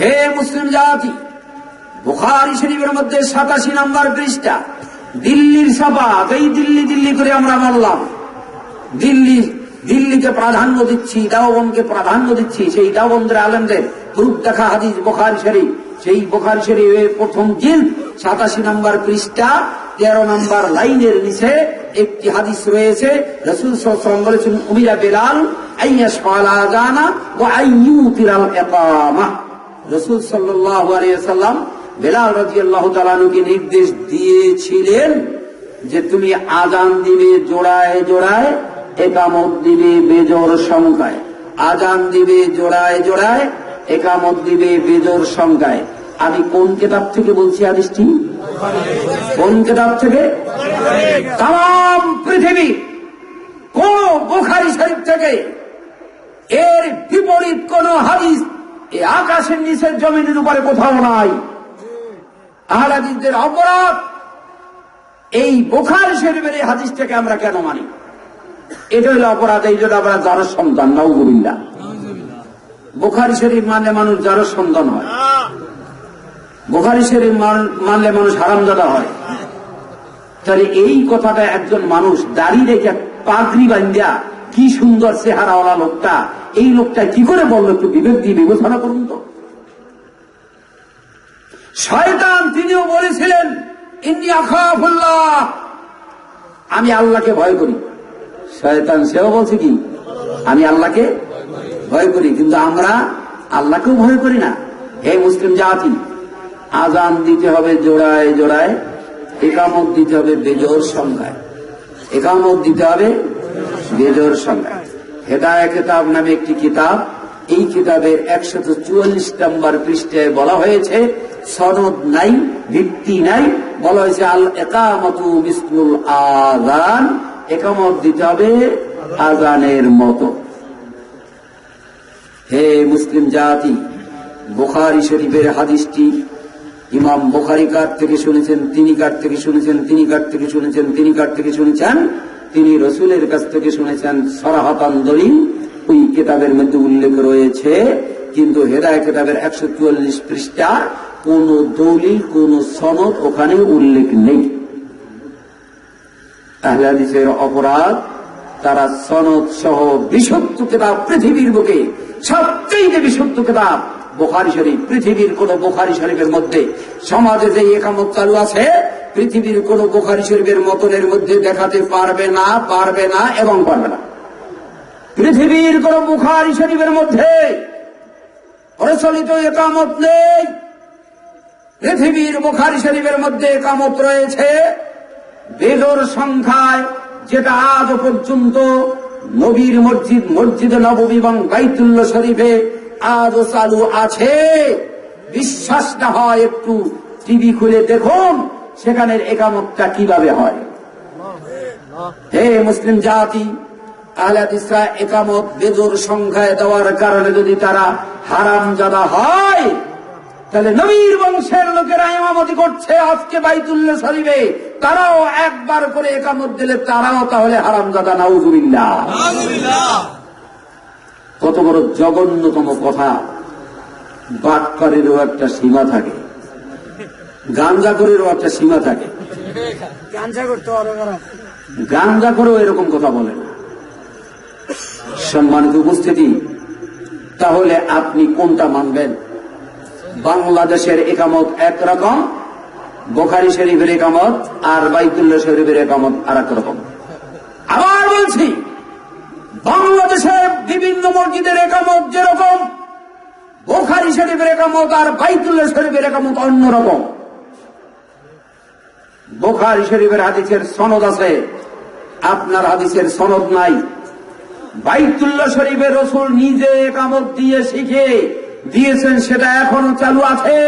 হে মুসলিম জাতি, বুখারি শরীফের মধ্যে সাতাশি নাম্বার পৃষ্ঠা, দিল্লির সাবাত এই দিল্লি দিল্লি করে আমরা মারলাম দিল্লি, দিল্লিকে প্রাধান্য দিচ্ছি দাওবনকে প্রাধান্য দিচ্ছি, সেই দাওবন্দের আলেমদের রূপ দেখা হাদিস বোখারি শরীফ। সেই বোখারি শরীফের প্রথম জিল সাতাশি নাম্বার পৃষ্ঠা, তেরো নম্বর লাইনের নিচে একটি হাদিস রয়েছে, রসুল সাল্লাম বলেছেন, উমিরা বেলাল আইয়া সলা জানা ও আইয়ু তিরাল একামা রসুল আলিয়াল্লাম বেলাল রাজি তালানুকে নির্দেশ দিয়েছিলেন যে তুমি আজান দিবে জোড়ায় জোড়ায়, একামত দিবে বেজোর সংখ্যায়। আজান দিবে জোড়ায় জোড়ায়, একামত দিবে বেজোর সংখ্যায়। আমি কোন কেতাব থেকে বলছি আদিসটি কোন কেতাব থেকে? তাম পৃথিবী। কোন বোখারি শরীফ থেকে। এর বিপরীত কোন হাদিস আকাশের নিচের জমিনের উপরে কোথাও নাই। আহলাদিসদের অপরাধ। এই বোখার শরীফের এই হাদিসটাকে আমরা কেন মানি? এটা হলো অপরাধ, এই জন্য আমরা যারো সন্তান নৌগুবিল্লা বোখারি শরীফ মানলে মানুষ যারো সন্তান হয়। বোখারি শরীফ মানলে মানুষ হারামজাদা হয়। তাহলে এই কথাটা একজন মানুষ দাঁড়িয়ে রেখে পাগড়ি বান্ধিয়া কি সুন্দর চেহারাওয়ালা লোকটা। এই লোকটা কি করে বলল একটু বিবেক দিয়ে বিবেচনা করুন তো। শয়তান তিনিও বলেছিলেন, ইন্নি আখাফুল্লাহ। আমি আল্লাহকে ভয় করি। শয়তান সেও বলছে কি, আমি আল্লাহকে ভয় করি, কিন্তু আমরা আল্লাহকেও ভয় করি না। হে মুসলিম জাতি আজান দিতে হবে জোড়ায় জোড়ায়, একামত দিতে হবে বেজোর সংখ্যায়। একামত দিতে হবে সংখ্যায় হেদায় কিতাব নামে একটি কিতাব, এই কিতাবের একশত চুয়াল্লিশ নম্বর পৃষ্ঠায় বলা হয়েছে, সনদ নাই, ভিত্তি নাই, বলা হয়েছে, আল একামতু মিসলুল আজান একামত দিতে হবে আজানের মতো। হে মুসলিম জাতি, বোখারি শরীফের হাদিসটি ইমাম বোখারি কার থেকে শুনেছেন, তিনি কার থেকে শুনেছেন, তিনি কার থেকে শুনেছেন, তিনি কার থেকে শুনেছেন? তিনি রসুলের কাছ থেকে শুনেছেন সরাহাতান দলিল ওই কিতাবের মধ্যে উল্লেখ রয়েছে, কিন্তু হেদায় কিতাবের একশো চুয়াল্লিশ পৃষ্ঠা, কোন দলিল, কোন সনদ ওখানে উল্লেখ নেই। হাদিসের অপরাধ, তারা সনদ সহ বিশুদ্ধ কিতাব পৃথিবীর বুকে, সবচেয়ে বিশুদ্ধ কিতাব, বোখারি শরীফ, পৃথিবীর কোন বোখারি শরীফের মধ্যে, সমাজে যে একামত চালু আছে পৃথিবীর কোন বোখারি শরীফের মতনের মধ্যে দেখাতে পারবে না পারবে না এবং পারবে না। পৃথিবীর কোন বুখারি শরীফের মধ্যে প্রচলিত একামত নেই। পৃথিবীর বুখারি শরীফের মধ্যে একামত রয়েছে। বেজোর সংখ্যায় যেটা আজ পর্যন্ত নবীর মসজিদ মসজিদ নবী এবং বাইতুল্য শরীফে আজও চালু আছে। বিশ্বাস না হয় একটু টিভি খুলে দেখুন। সেখানের একামতটা কীভাবে হয়? হে মুসলিম জাতি আহলাদিসরা একামত বেজোর সংখ্যায় দেওয়ার কারণে যদি তারা হারাম জাদা হয় তাহলে নবীর বংশের লোকেরা ইমামতি করছে আজকে বাইতুল্লাহ শরীফে। তারাও একবার করে একামত দিলে তারাও তাহলে হারাম হারামজাদা নাউজুবিল্লাহ। কত বড় জঘন্যতম কথা। বাটকারেরও একটা সীমা থাকে। গাঞ্জাকরেরও একটা সীমা থাকে। গাঞ্জা করতে আরও খারাপ। গাঞ্জা করেও এরকম কথা বলে না। সম্মানিত উপস্থিতি তাহলে আপনি কোনটা মানবেন? বাংলাদেশের একামত একরকম বোখারি শরীফের একামত আর বাইতুল্লাহ শরীফের একামত আর এক রকম। আবার বলছি বাংলাদেশের বিভিন্ন মসজিদের একামত যেরকম বোখারি শরীফের একামত আর বাইতুল্লাহ শরীফের একামত অন্যরকম বোখারি শরীফের হাদিসের সনদ আছে। আপনার হাদিসের সনদ নাই। বাইতুল্লাহ শরীফের রসুল নিজে একামত দিয়ে শিখে দিয়েছেন, সেটা এখনও চালু আছে।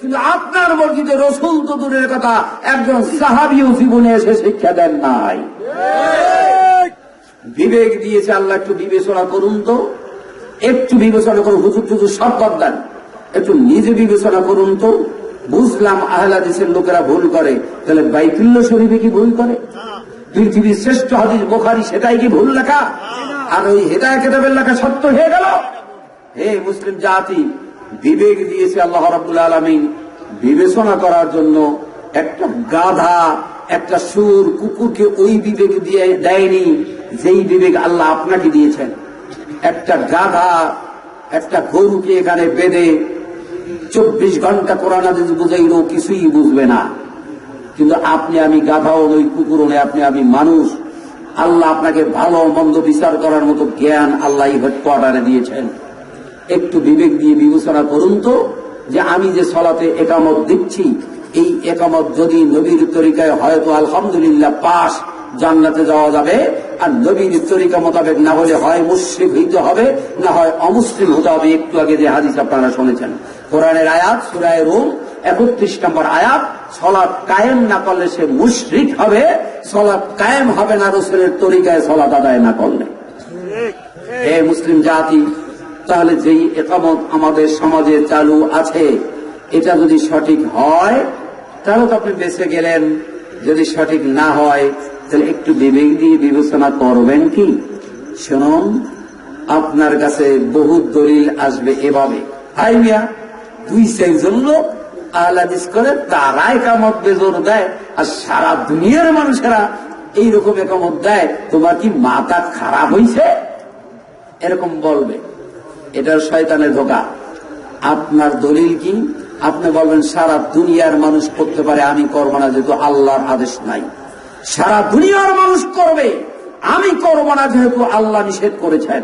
কিন্তু আপনার মসজিদে রসুল তো দূরের কথা, একজন সাহাবিও জীবনে এসে শিক্ষা দেন নাই। বিবেক দিয়েছে আল্লাহ, একটু বিবেচনা করুন তো। একটু বিবেচনা করুন, হুজুর টুজুর সব দেন একটু নিজে বিবেচনা করুন তো। বুঝলাম আহলাদিসের লোকেরা ভুল করে। তাহলে বাইতুল্য শরীফে কি ভুল করে? পৃথিবীর শ্রেষ্ঠ হাদিস বোখারি, সেটাই কি ভুল লেখা? আর ওই হেদায় কেতাবের লেখা সত্য হয়ে গেল? হে মুসলিম জাতি, বিবেক দিয়েছে আল্লাহ রাবুল আলমিন বিবেচনা করার জন্য একটা গাধা, একটা সুর কুকুরকে ওই বিবেক দিয়ে দেয়নি যেই বিবেক আল্লাহ আপনাকে দিয়েছেন। একটা গাধা, একটা গরুকে এখানে বেঁধে চব্বিশ ঘণ্টা কোরআন হাদিস বুঝাইলেও কিছুই বুঝবে না। কিন্তু আপনি আমি গাধাও নই কুকুরও নই, আপনি আমি মানুষ। আল্লাহ আপনাকে ভালো মন্দ বিচার করার মতো জ্ঞান আল্লাহ হেডকোয়ার্টারে দিয়েছেন। একটু বিবেক দিয়ে বিবেচনা করুন তো যে আমি যে সলাতে একামত দিচ্ছি, এই একামত যদি নবীর তরিকায় হয়তো আলহামদুলিল্লাহ পাশ, জান্নাতে যাওয়া যাবে। আর নবীর তরিকা মোতাবেক না হলে হয় মুসলিম হইতে হবে না হয় অমুসলিম হতে হবে একটু আগে যে হাদিস আপনারা শুনেছেন কোরআনের আয়াত সুরায় রুম একত্রিশ নম্বর আয়াত সলাপ কায়েম না করলে সে মুশরিক হবে সলাপ কায়েম হবে না রসুলের তরিকায় সলাপ আদায় না করলে। হে মুসলিম জাতি তাহলে যেই একামত আমাদের সমাজে চালু আছে এটা যদি সঠিক হয় তাহলে তো আপনি বেঁচে গেলেন। যদি সঠিক না হয় তাহলে একটু বিবেক দিয়ে বিবেচনা করবেন কি? শুনুন, আপনার কাছে বহু দলিল আসবে এভাবে। হাই মিয়া, দুই চারজন লোক আহলাদিস করে তারা একামত বেজোর দেয় আর সারা দুনিয়ার মানুষেরা এইরকম একামত দেয়। তোমার কি মাথা খারাপ হইছে? এরকম বলবে। এটার শয়তানের ধোকা। আপনার দলিল কি? আপনি বলবেন, সারা দুনিয়ার মানুষ করতে পারে, আমি করব না, যেহেতু আল্লাহর আদেশ নাই। সারা দুনিয়ার মানুষ করবে। আমি করব না যেহেতু আল্লাহ নিষেধ করেছেন।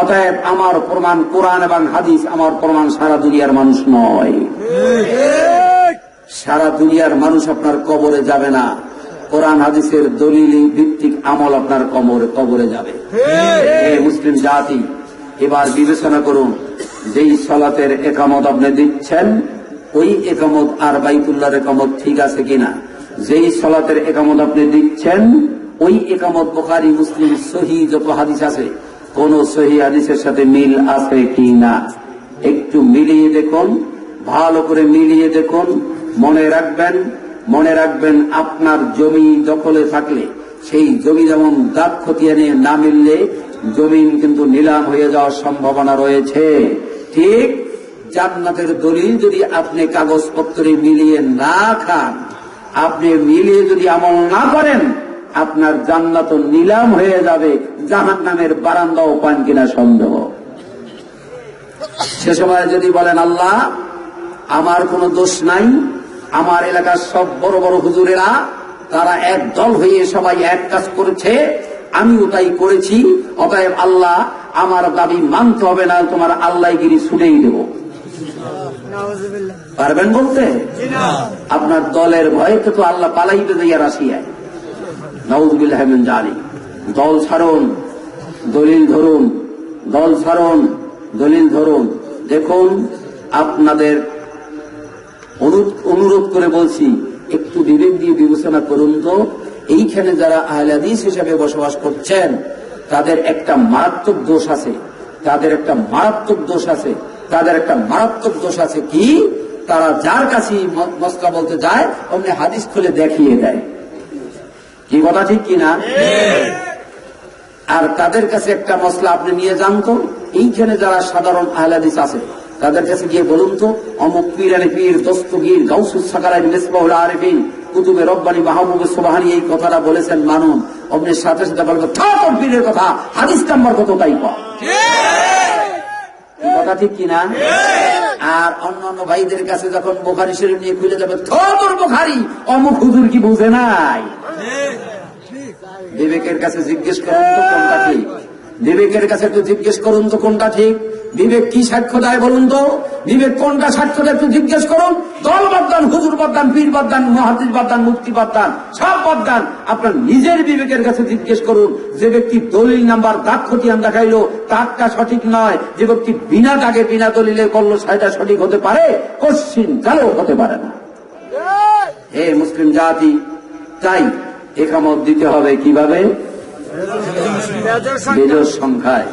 অতএব আমার প্রমাণ কোরআন এবং হাদিস আমার প্রমাণ সারা দুনিয়ার মানুষ নয়। সারা দুনিয়ার মানুষ আপনার কবরে যাবে না। কোরআন, হাদিসের দলিল, ভিত্তিক আমল আপনার কবরে কবরে যাবে। মুসলিম জাতি, এবার বিবেচনা করুন, যেই সলাতের একামত আপনি দিচ্ছেন, ওই একামত আর বাইতুল্লাহর একামত ঠিক আছে কিনা? যেই সলাতের একামত আপনি দিচ্ছেন, ওই একামত বোখারি, মুসলিম সহি যত হাদিস আছে, কোন সহি হাদিসের সাথে মিল আছে কি না? একটু মিলিয়ে দেখুন, ভালো করে মিলিয়ে দেখুন, মনে রাখবেন মনে রাখবেন আপনার জমি দখলে থাকলে, সেই জমি যেমন দাগ খতিয়ে নিয়ে না মিললে, জমিন কিন্তু নিলাম হয়ে যাওয়ার সম্ভাবনা রয়েছে। ঠিক জান্নাতের দলিল যদি আপনি কাগজপত্রে মিলিয়ে না খান আপনি মিলিয়ে যদি আমল না করেন, আপনার জান্নাত নিলাম হয়ে যাবে জাহান নামের বারান্দাও পান কিনা সন্দেহ। সে সময় যদি বলেন, আল্লাহ, আমার কোনো দোষ নাই, আমার এলাকার সব বড় বড় হুজুরেরা, তারা এক দল হয়ে সবাই এক কাজ করেছে, আমিও তাই করেছি, অতএব আল্লাহ, আমার দাবি মানতে হবে না, তোমার আল্লাহগিরি ছুটেই দেব। পারবেন বলতে? আপনার দলের ভয়ে তো আল্লাহ পালাইতে যাইয়া রাশিয়ায়। নওয়াজবিল্লাহ জানি দল ছাড়ুন দলিল ধরুন দল ছাড়ুন দলিল ধরুন। দেখুন আপনাদের অনুরোধ অনুরোধ করে বলছি একটু বিবেক দিয়ে বিবেচনা করুন তো। এইখানে যারা আহলাদিস হিসাবে বসবাস করছেন তাদের একটা মারাত্মক দোষ আছে। তাদের একটা মারাত্মক দোষ আছে। তাদের একটা মারাত্মক দোষ আছে কি? তারা যার কাছে মস্কা বলতে যায় অমনি হাদিস খুলে দেখিয়ে দেয়। কি কথা ঠিক কিনা আর তাদের কাছে একটা মশলা আপনি নিয়ে যান তো। এইখানে যারা সাধারণ আহলাদিস আছে তাদের কাছে গিয়ে বলুন তো অমুক পীর আলী পীর দস্তগীর গাউসুস সাকারাই মেসবাহুল আরিফিন কুতুবে রব্বানি মাহবুব সোবাহানি এই কথাটা বলেছেন মানুন। অমনি সাথে সাথে বলবে থাক পীরের কথা হাদিস নাম্বার কত তাই এই কথা ঠিক কিনা? আর অন্য অন্য ভাইদের কাছে যখন বোখারি শরীফ নিয়ে খুলে যাবে তোর বোখারি, অমুক হুজুর কি বুঝে নাই? বিবেকের কাছে জিজ্ঞেস করুন তো কোনটা ঠিক? বিবেকের কাছে একটু জিজ্ঞেস করুন তো কোনটা ঠিক? বিবেক কি সাক্ষ্য দেয় বলুন তো? বিবেক কোনটা সাক্ষ্য দেয় একটু জিজ্ঞেস করুন। দল বাদদান হুজুর বাদদান পীর বাদদান মহাদিস বাদদান মুক্তি বাদদান সব বাদদান আপনার নিজের বিবেকের কাছে জিজ্ঞেস করুন যে ব্যক্তি দলিল নাম্বার দাগ খতিয়ান দেখাইলো তারটা সঠিক নয়। যে ব্যক্তি বিনা দাগে বিনা দলিলে করল সেটা সঠিক হতে পারে? কশ্চিন কালেও হতে পারে না। হে মুসলিম জাতি তাই একামত দিতে হবে কীভাবে? বেজর সংখ্যায়।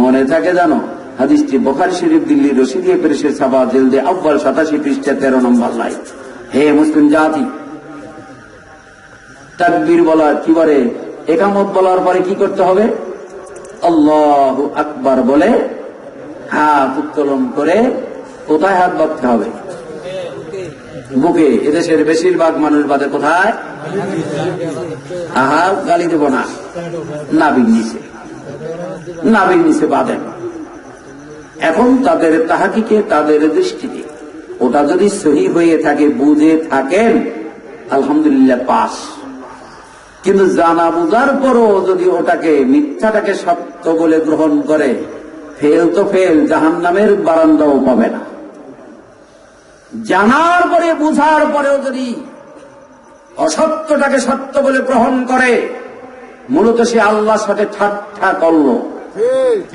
মনে থাকে জানো হাদিসটি বোখারি শরীফ দিল্লি রশিদিয়া প্রেসের সাবা জেলদে আব্বাল সাতাশি পৃষ্ঠা তেরো নম্বর লাই হে মুসলিম জাতি, তাকবীর বলার কি বলে? একামত বলার পরে কি করতে হবে? আল্লাহ আকবার বলে হাত উত্তোলন করে কোথায় হাত বাঁধতে হবে? বুকে। এদেশের বেশিরভাগ মানুষ বাদে কোথায়? আহা, গালি দেব না। নাবির নিচে। নাবির নিচে বাঁধেন। এখন তাদের তাহাকিকে তাদের দৃষ্টিতে। ওটা যদি সহি হয়ে থাকে, বুঝে থাকেন, আলহামদুলিল্লাহ পাস। কিন্তু জানা বুঝার পরও যদি ওটাকে, মিথ্যাটাকে সত্য বলে গ্রহণ করে, ফেল তো ফেল জাহান নামের বারান্দাও পাবে না। জানার পরে, বুঝার পরেও যদি অসত্যটাকে সত্য বলে গ্রহণ করে, মূলত সে আল্লাহর সাথে ঠাট্টা করল।